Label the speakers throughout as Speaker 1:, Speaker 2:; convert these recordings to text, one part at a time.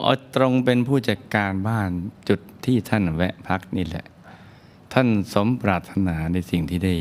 Speaker 1: เอตรงเป็นผู้จัดการบ้านจุดที่ท่านแวะพักนี่แหละ ท่านสมปรารถนาในสิ่งที่ได้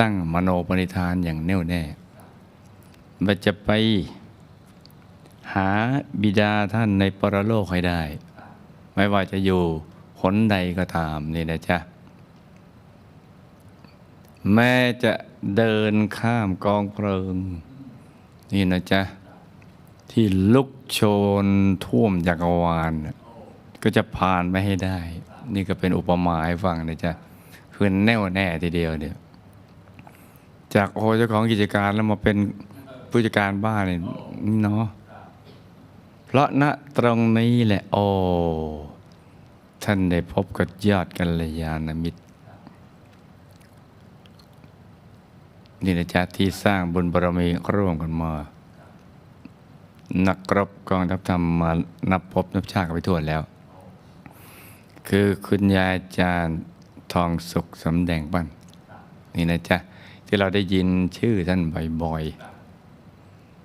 Speaker 1: ตั้งมโนปณิธานอย่างแน่วแน่ว่าจะไปหาบิดาท่านในปรโลกให้ได้ ไม่ว่าจะอยู่หนใดก็ตามนี่นะจ๊ะ แม้จะเดินข้ามกองเพลิง นี่นะจ๊ะ ที่ลุกโชนท่วมจักรวาลน่ะก็จะผ่านไปให้ได้ นี่ก็เป็นอุปมาให้ฟังนะจ๊ะคือแน่วแน่ทีเดียวเดียจากโอเจ้าของกิจการแล้วมาเป็นผู้จัดการบ้านเนี่ยเนาะเพราะณตรงนี้แหละโอ้ท่านได้พบกับยอดกัลยาณมิตรนี่นะจ๊ะที่สร้างบุญบารมีร่วมกันมา นักรบกองทัพธรรมมานับพบนับชาติกันไปทั่วแล้ว คือคุณยายอาจารย์ทองสุขสำแดงปั้นนี่นะจ๊ะ ที่เราได้ยินชื่อท่านบ่อย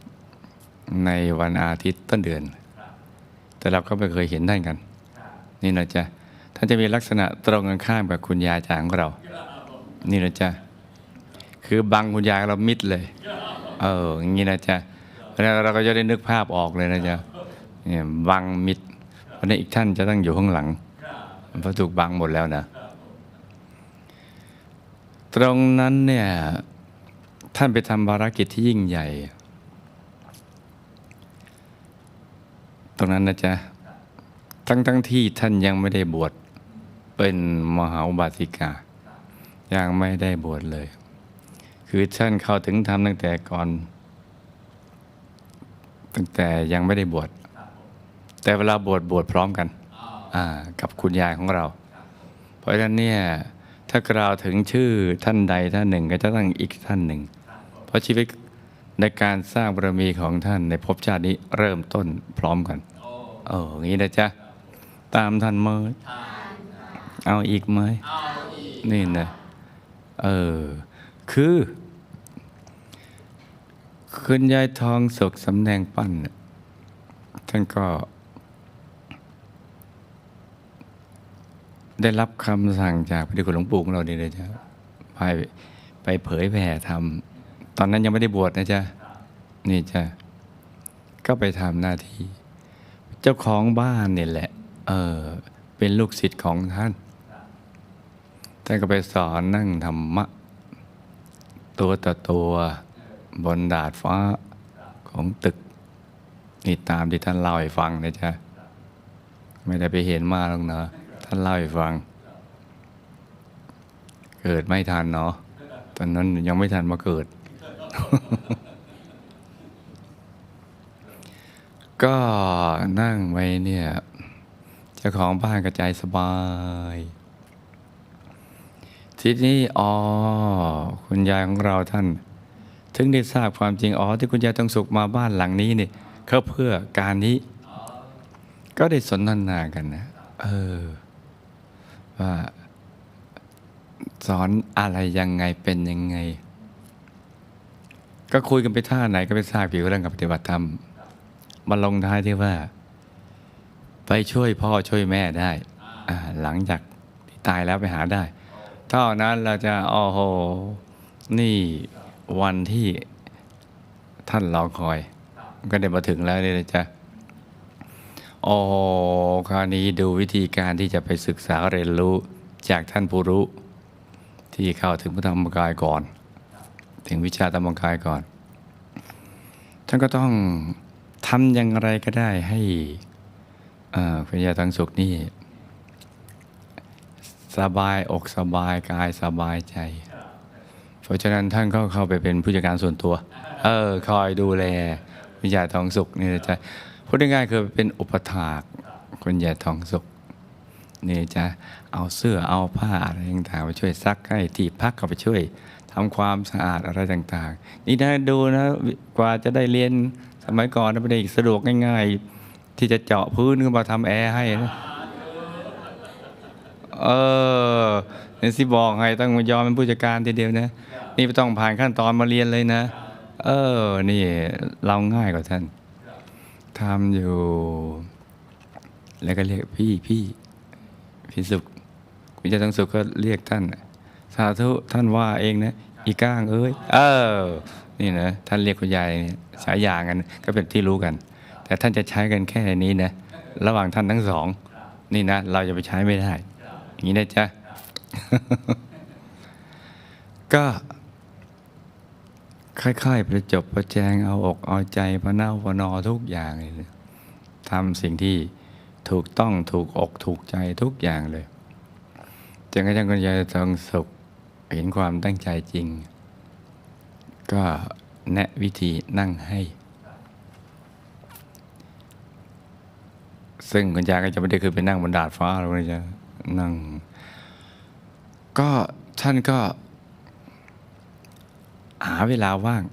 Speaker 1: ๆ ในวันอาทิตย์ต้นเดือน แต่เราก็ไม่เคยเห็นท่านกัน นี่นะจ๊ะท่านจะมีลักษณะตรงกันข้ามกับคุณยายอาจารย์ของเรา นี่นะจ๊ะ คือบังคุณยายเรามิดเลย เอออย่างนี้นะจ๊ะ เราก็จะได้นึกภาพออกเลยนะจ๊ะเนี่ยบังมิดวันนี้อีกท่านจะต้องอยู่ข้างหลังเพราะถูกบังหมดแล้วนะ ตรงนั้นเนี่ยท่านไปทำภารกิจที่ยิ่งใหญ่ ตรงนั้นนะจ๊ะทั้งทั้งที่ท่านยังไม่ได้บวชเป็นมหาอุบาสิกา ยังไม่ได้บวชเลย คือท่านเข้าถึงธรรมตั้งแต่ก่อน ตั้งแต่ยังไม่ได้บวชแต่เวลาบวชบวชพร้อมกันอ่ากับคุณยายของเรา เพราะฉะนั้นเนี่ยถ้ากล่าวถึงชื่อท่านใดท่านหนึ่งก็จะต้องอีกท่านหนึ่ง เพราะชีวิตในการสร้างบารมีของท่านในภพชาตินี้เริ่มต้นพร้อมกันเอออย่างนี้นะจ๊ะตามท่านไหมเอาอีกไหมนี่นะเออคือ คุณยายทองสุขสำแดงปั้นน่ะท่านก็ ได้รับคำสั่งจากพระเดชคุณหลวงปู่ของเราดีเลยจ้ะไปไปเผยแผ่ธรรม ตอนนั้นยังไม่ได้บวชนะจ๊ะ นี่จ้ะ ก็ไปทำหน้าที่ เจ้าของบ้านเนี่ยแหละ เออ เป็นลูกศิษย์ของท่าน ท่านก็ไปสอนนั่งธรรมะ ตัวต่อตัว บนดาดฟ้าของตึก นี่ตามที่ท่านเล่าให้ฟังนะจ๊ะ ไม่ได้ไปเห็นมาหรอกเนาะท่านเล่าให้ฟัง เกิดไม่ทันเนาะตอนนั้นยังไม่ทันมาเกิด ก็นั่งไว้เนี่ยเจ้าของบ้านกระจายสบายทีนี้อ๋อคุณยายของเราท่าน ถึงได้ทราบความจริงอ๋อที่คุณยายต้องสุขมาบ้านหลังนี้เนี่ยเขาเพื่อการนี้ ก็ได้สนทนากันนะ เออ ว่าสอนอะไรยังไงเป็นยังไง ก็คุยกันไปท่าไหนก็ไปทราบเกี่ยวเรื่องการปฏิบัติธรรมมาลงท้ายที่ว่า ไปช่วยพ่อช่วยแม่ได้หลังจากที่ตายแล้วไปหาได้ เท่านั้นเราจะโอ้โห นี่ วันที่ท่านรอคอย ก็ได้มาถึงแล้วเนี่ยนะจ๊ะโอ้โหคราวนี้ดูวิธีการที่จะไปศึกษาเรียนรู้จากท่านผู้รู้ ที่เข้าถึงพระธรรมกายก่อน ถึงวิชาธรรมกายก่อน ท่านก็ต้องทำอย่างไรก็ได้ให้อ่าพญาทังสุขนี่ สบายอกสบายกายสบายใจ เพราะฉะนั้นท่านก็เข้าไปเป็นผู้จัดการส่วนตัว เออ คอยดูแลคุณยายทองสุขนี่จะพูดง่ายๆคือเป็นอุปถากคุณยายทองสุขนี่จะเอาเสื้อเอาผ้าอะไรต่างๆไปช่วยซักให้ที่พักก็ไปช่วยทำความสะอาดอะไรต่างๆ นี่นะดูนะกว่าจะได้เรียนสมัยก่อนนะไม่ได้สะดวกง่าย ๆ ที่จะเจาะพื้นขึ้นมาทำแอร์ให้นะ เออเนี่ยสิบอกให้ต้องยอมเป็นผู้จัดการทีเดียวนะ นี่ไม่ต้องผ่านขั้นตอนมาเรียนเลยนะ เออ นี่เราง่ายกว่าท่านทำอยู่ แล้วก็เรียกพี่พี่พี่สุขคุณยายทองสุขก็เรียกท่าน สาธุท่านว่าเองนะ อีก้างเอ้ย เออ นี่นะท่านเรียกคุณยายฉายางกัน ก็เป็นที่รู้กัน แต่ท่านจะใช้กันแค่นี้นะ ระหว่างท่านทั้งสอง นี่นะ เราจะไปใช้ไม่ได้ อย่างนี้นะจ๊ะ ก็ค่อยๆประจบประแจงเอาอกเอาใจพระเน่าพระนอทุกอย่างเลยทำสิ่งที่ถูกต้องถูกอกถูกใจทุกอย่างเลยจนกระทั่งคุณยายทองสุขเห็นความตั้งใจจริง ก็แนะวิธีนั่งให้ ซึ่งคุณยายก็จะไม่ได้คือไปนั่งบนดาดฟ้าหรอกนะจ๊ะนั่ง ก็ท่านก็หาเวลาว่าง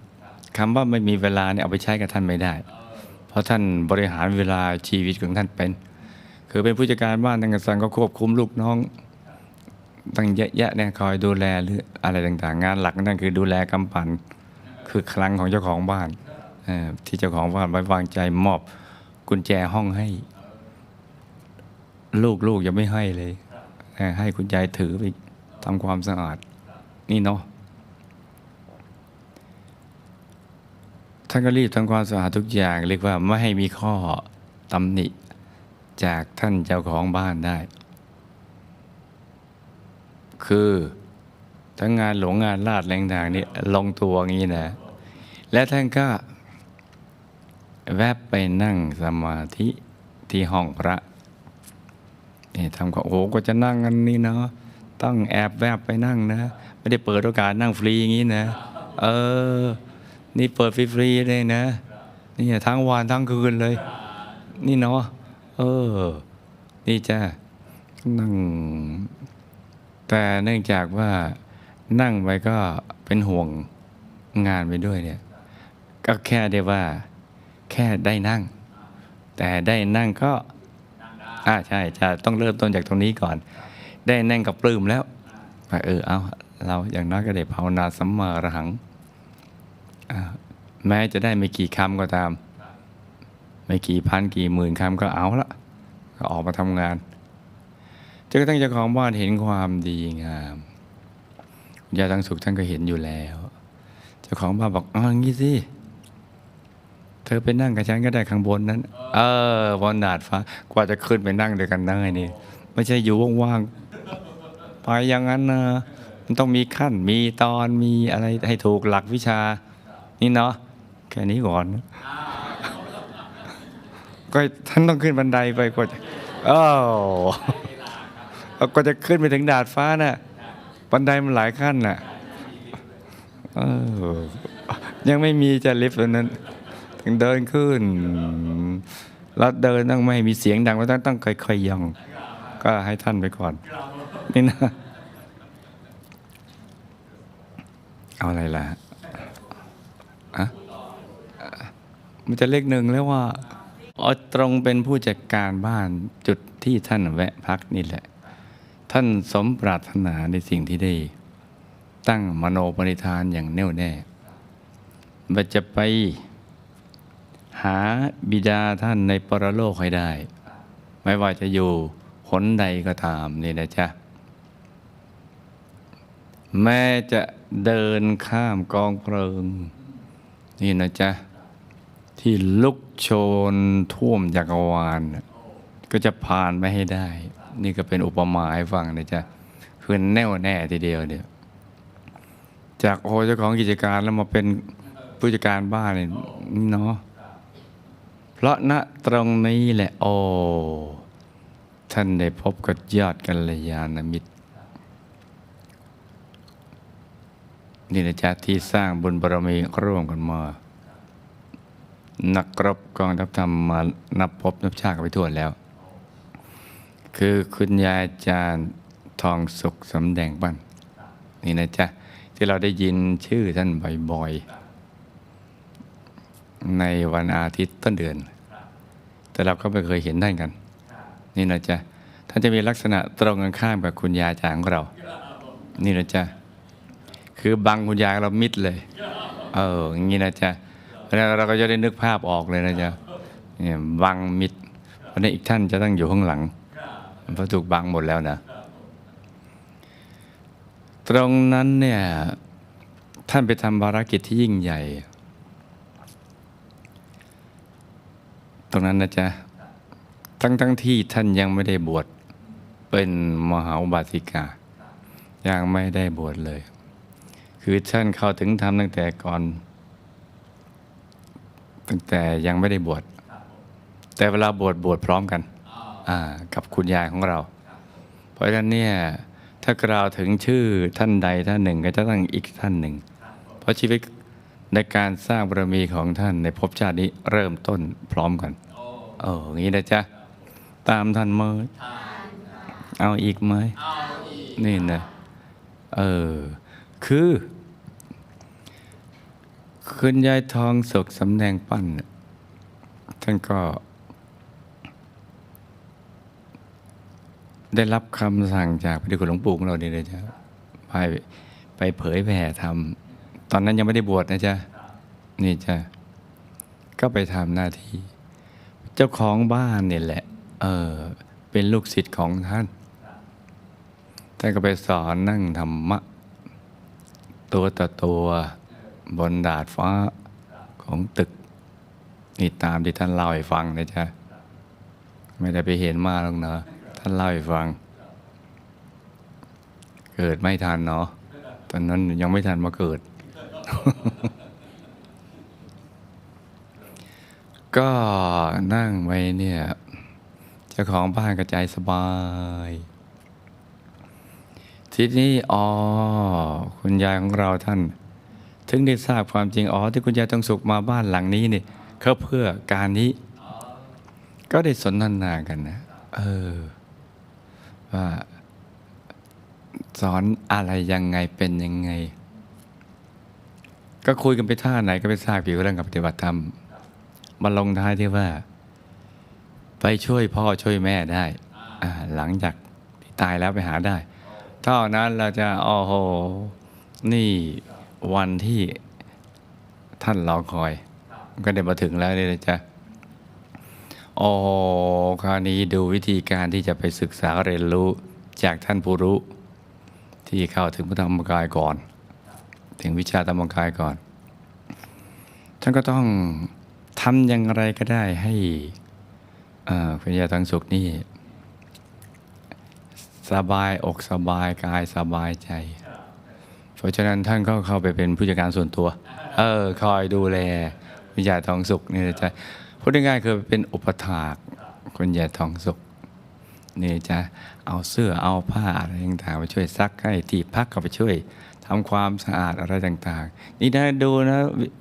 Speaker 1: คำว่าไม่มีเวลาเนี่ยเอาไปใช้กับท่านไม่ได้ เพราะท่านบริหารเวลาชีวิตของท่านเป็น คือเป็นผู้จัดการบ้านตั้งแต่สังก็ควบคุมลูกน้องตั้งเยอะแยะเนี่ยคอยดูแลหรืออะไรต่างๆ งานหลักนั่นคือดูแลกำปั่นคือคลังของเจ้าของบ้านที่เจ้าของบ้านไว้วางใจมอบกุญแจห้องให้ ลูกๆยังไม่ให้เลยให้คุณยายถือไป ทำความสะอาดนี่เนาะท่านก็รีบทำความสะอาดทุกอย่างเรียกว่าไม่ให้มีข้อตำหนิจากท่านเจ้าของบ้านได้ คือทั้งงานหลวงงานลาดแรงต่างๆนี่ลงตัวงี้นะ และท่านก็ แวบไปนั่งสมาธิที่ห้องพระนี่ทำก็โอ้ก็จะนั่งกันนี่เนาะ ต้องแอบแวบไปนั่งนะ ไม่ได้เปิดโอกาสนั่งฟรีอย่างนี้นะ เออ นี่เปิดฟรีๆเลยนะ นี่ทั้งวันทั้งคืนเลย นี่เนาะเออ นี่จ้านั่ง แต่เนื่องจากว่านั่งไปก็เป็นห่วงงานไปด้วยเนี่ย ก็แค่ได้ว่า แค่ได้นั่ง แต่ได้นั่งก็อ่าใช่จะต้องเริ่มต้นจากตรงนี้ก่อน ได้แน่งกับปลื้มแล้วเออเอาเราอย่างน้อยก็ได้ภาวนาสัมมาอรหัง แม้จะได้ไม่กี่คำก็ตาม ไม่กี่พันกี่หมื่นคำก็เอาละก็ออกมาทำงานจนกระทั่งเจ้าของบ้านเห็นความดีงามยาทั้งสุขท่านก็เห็นอยู่แล้ว เจ้าของบ้านบอกอ๋อองี้สิเธอไปนั่งกับฉันก็ได้ข้างบนนั้น เออบนดาดฟ้ากว่าจะขึ้นไปนั่งด้วยกันได้นี่ไม่ใช่อยู่ว่างๆ ไปอย่างนั้นนะมันต้องมีขั้นมีตอนมีอะไรให้ถูกหลักวิชา นี่เนาะแค่นี้ก่อนนะก็ท่านต้องขึ้นบันไดไปกว่าจะโอ้าวก็จะขึ้นไปถึงดาดฟ้าน่ะ บันไดมันหลายขั้นน่ะเออยังไม่มีจะลิฟต์ตัวนั้นถึงเดินขึ้น แล้วเดินต้องไม่ให้มีเสียงดังแล้วต้องต้องค่อยๆย่อง ก็ให้ท่านไปก่อน นี่นะ เอาอะไรล่ะอะมันจะเลขหนึ่งแล้วว่าอ๋อตรงเป็นผู้จัดการบ้านจุดที่ท่านแวะพักนี่แหละ ท่านสมปรารถนาในสิ่งที่ได้ ตั้งมโนปณิธานอย่างแน่วแน่ว่าจะไปหาบิดาท่านในปรโลกให้ได้ ไม่ว่าจะอยู่หนใดก็ตามนี่นะจ๊ะ แม้จะเดินข้ามกองเพลิง นี่นะจ๊ะ ที่ลุกโชนท่วมจักรวาลน่ะก็จะผ่านไปให้ได้ นี่ก็เป็นอุปมาให้ฟังนะจ๊ะคือแน่วแน่ทีเดียวเดียวจากโอเจ้าของกิจการแล้วมาเป็นผู้จัดการบ้านเนี่ยเนาะเพราะณตรงนี้แหละโอ้ท่านได้พบกับยอดกัลยาณมิตร นี่นะจ๊ะที่สร้างบุญบารมีร่วมกันมานักรบกองทัพธรรมมานับพบนับชาติไปทั่วแล้ว คือคุณยายอาจารย์ทองสุขสำแดงบ้านนี่นะจ๊ะ ที่เราได้ยินชื่อท่านบ่อยๆ ในวันอาทิตย์ต้นเดือน แต่เราก็ไม่เคยเห็นท่านกัน นี่นะจ๊ะท่านจะมีลักษณะตรงกันข้ามกับคุณยายอาจารย์ของเรา นี่นะจ๊ะ คือบังคุณยายเรามิดเลย เอออย่างนี้นะจ๊ะแล้วเราก็จะได้นึกภาพออกเลยนะจ๊ะเนี่ยบังมิดวันนี้อีกท่านจะต้องอยู่ข้างหลังเพราะถูกบังหมดแล้วนะ ตรงนั้นเนี่ยท่านไปทำภารกิจที่ยิ่งใหญ่ ตรงนั้นนะจ๊ะทั้งทั้งที่ท่านยังไม่ได้บวชเป็นมหาอุบาสิกา ยังไม่ได้บวชเลย คือท่านเข้าถึงธรรมตั้งแต่ก่อน ตั้งแต่ยังไม่ได้บวชแต่เวลาบวชบวชพร้อมกันอ่ากับคุณยายของเรา เพราะฉะนั้นเนี่ยถ้ากล่าวถึงชื่อท่านใดท่านหนึ่งก็จะต้องอีกท่านหนึ่ง เพราะชีวิตในการสร้างบารมีของท่านในภพชาตินี้เริ่มต้นพร้อมกันโอ้อย่างนี้นะจ๊ะตามท่านไหมเอาอีกไหมนี่นะเออ คือ คุณยายทองสุขสำแดงปั้น ท่านก็ ได้รับคำสั่งจากพระเดชคุณหลวงปู่ของเราเนี่ยนะจ๊ะไปไปเผยแผ่ทำตอนนั้นยังไม่ได้บวชนะจ๊ะ นี่จ้ะ ก็ไปทำหน้าที่ เจ้าของบ้านเนี่ยแหละ เออ เป็นลูกศิษย์ของท่านท่านก็ไปสอนนั่งธรรมะ ตัวต่อตัวบนดาดฟ้าของตึก นี่ตามที่ท่านเล่าให้ฟังนะจ๊ะ ไม่ได้ไปเห็นมาหรอกเนาะท่านเล่าให้ฟัง เกิดไม่ทันเนาะตอนนั้นยังไม่ทันมาเกิด ก็นั่งไว้เนี่ย เจ้าของบ้านกระจายสบาย ทีนี้อ๋อคุณยายของเราท่าน ถึงได้ทราบความจริงอ๋อที่คุณยายต้องสุขมาบ้านหลังนี้นี่ยเขาเพื่อการนี้ ก็ได้สนทนากันนะ เออ ว่า สอนอะไรยังไงเป็นยังไง ก็คุยกันไปท่าไหนก็ไปทราบเกี่ยวกับเรื่องกับปฏิบัติธรรมมาลงท้ายที่ว่า ไปช่วยพ่อช่วยแม่ได้หลังจากที่ตายแล้วไปหาได้ เท่านั้นเราจะโอ้โห นี่วันที่ท่านรอคอย ก็ได้มาถึงแล้วเนี่ยนะจ๊ะโอ้คราวนี้ดูวิธีการที่จะไปศึกษาเรียนรู้จากท่านผู้รู้ ที่เข้าถึงพระธรรมกายก่อน ถึงวิชาธรรมกายก่อนท่านก็ต้องทำอย่างไรก็ได้ให้อ่าพญาตังสุขนี่ สบายอกสบายกายสบายใจ เพราะฉะนั้นท่านก็เข้าไปเป็นผู้จัดการส่วนตัว เออ คอยดูแลคุณยายทองสุขนี่จะพูดง่ายๆคือเป็นอุปถากคุณยายทองสุขนี่จะเอาเสื้อเอาผ้าอะไรต่างๆไปช่วยซักให้ที่พักก็ไปช่วยทำความสะอาดอะไรต่างๆ นี่ได้ดูนะ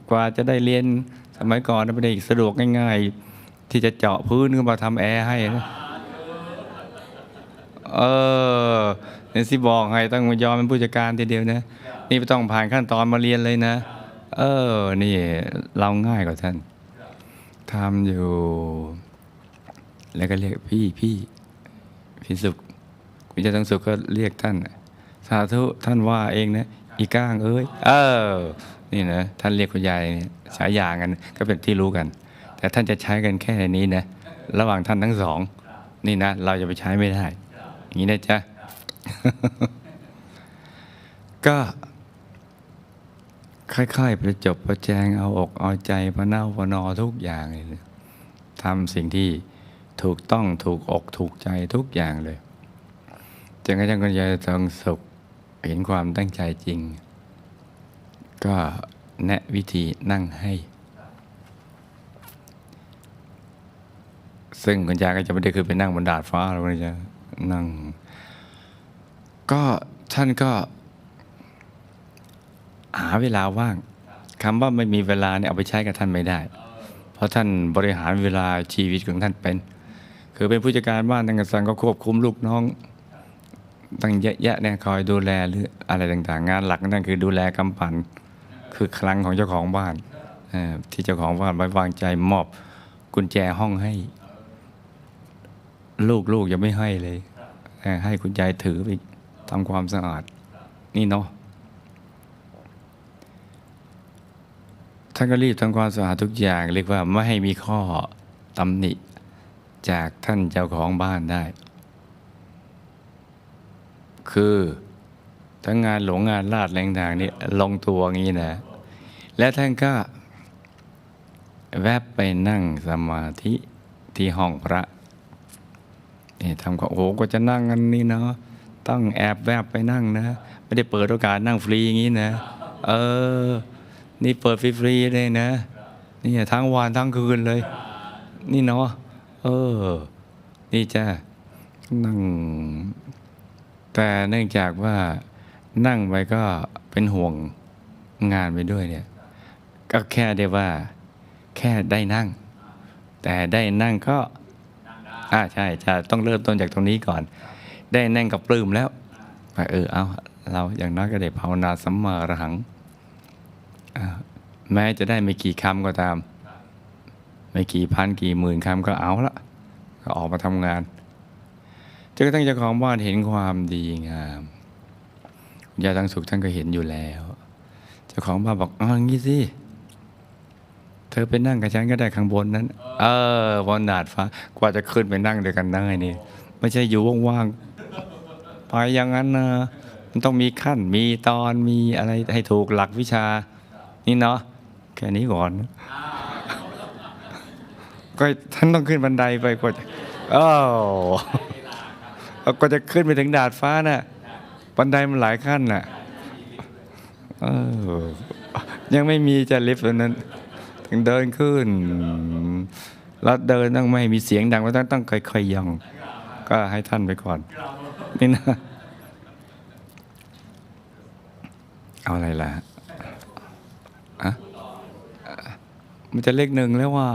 Speaker 1: กว่าจะได้เรียนสมัยก่อนนะไม่ได้สะดวกง่าย ๆ ที่จะเจาะพื้นขึ้นมาทำแอร์ให้นะ เออเนี่ยสิบอกให้ต้องยอมเป็นผู้จัดการทีเดียวนะ นี่ไม่ต้องผ่านขั้นตอนมาเรียนเลยนะ เออ นี่เราง่ายกว่าท่านทำอยู่ แล้วก็เรียกพี่พี่พี่สุขคุณจะต้องสุขก็เรียกท่าน สาธุท่านว่าเองนะ อีก้างเอ้ย เออ นี่นะท่านเรียกคุณยายเนี่ยฉายากันก็เป็นที่รู้กัน แต่ท่านจะใช้กันแค่นี้นะ ระหว่างท่านทั้งสอง นี่นะ เราจะไปใช้ไม่ได้ อย่างนี้นะจ๊ะ ก็ค่อยๆประจบประแจงเอาอกเอาใจประเน่าประนอทุกอย่างเลยทำสิ่งที่ถูกต้องถูกอกถูกใจทุกอย่างเลยจนกระทั่งคุณยายทองสุขเห็นความตั้งใจจริง ก็แนะวิธีนั่งให้ ซึ่งคุณยายก็จะไม่ได้คือไปนั่งบนดาดฟ้าหรอกนะจ๊ะ นั่ง ก็ท่านก็หาเวลาว่างคำว่าไม่มีเวลาเนี่ยเอาไปใช้กับท่านไม่ได้ เพราะท่านบริหารเวลาชีวิตของท่านเป็น คือเป็นผู้จัดการบ้านตั้งแต่สังก็ควบคุมลูกน้องตั้งเยอะแยะเนี่ยคอยดูแลหรืออะไรต่างๆ งานหลักนั่นคือดูแลกำปั่นคือคลังของเจ้าของบ้านที่เจ้าของบ้านไว้วางใจมอบกุญแจห้องให้ ลูกๆยังไม่ให้เลย ให้คุณยายถือไปทำความสะอาด นี่เนาะท่านก็รีบทำความสะอาดทุกอย่างเรียกว่าไม่ให้มีข้อตำหนิจากท่านเจ้าของบ้านได้ คือทั้งงานหลงงานลาดแรงทางนี่ลงตัวงี้นะ และท่านก็แวบไปนั่งสมาธิที่ห้องพระ นี่ทำก็โอ้โหก็จะนั่งกันนี่เนาะต้องแอบแวบไปนั่งนะ ไม่ได้เปิดโอกาสนั่งฟรีอย่างนี้นะ เออ นี่เปิดฟรีๆเลยนะ นี่ทั้งวันทั้งคืนเลย นี่เนาะเออ นี่จ้านั่ง แต่เนื่องจากว่านั่งไปก็เป็นห่วงงานไปด้วยเนี่ย ก็แค่ได้ว่า แค่ได้นั่ง แต่ได้นั่งก็ อ่าใช่จะต้องเริ่มต้นจากตรงนี้ก่อน ได้แน่งกับปลื้มแล้วเออเอาเราอย่างน้อยก็ได้ภาวนาสัมมาอรหังแม้จะได้ไม่กี่คำก็ตาม ไม่กี่พันกี่หมื่นคำก็เอาละก็ออกมาทำงานจนกระทั่งเจ้าของบ้านเห็นความดีงามยาทั้งสุขท่านก็เห็นอยู่แล้ว เจ้าของบ้านบอกอ๋องนี้สิ เธอไปนั่งกับฉันก็ได้ข้างบนนั้น เออบนดาดฟ้ากว่าจะขึ้นไปนั่งด้วยกันได้นี่ ไม่ใช่อยู่ว่างๆไปอย่างนั้นนะมันต้องมีขั้นมีตอนมีอะไรให้ถูกหลักวิชา นี่เนาะแค่นี้ก่อนก็ท่านต้องขึ้นบันไดไปกว่าจะโอ้ก็จะขึ้นไปถึงดาดฟ้าน่ะบันไดมันหลายขั้นน่ะเออยังไม่มีจะลิฟต์นั้น เดินขึ้น แล้วเดินต้องไม่มีเสียงดังเพราต้องต้องค่อยๆย่อง ก็ให้ท่านไปก่อน นี่นะเอาอะไรล่ะอะมันจะเลขหนึ่งแล้วว่า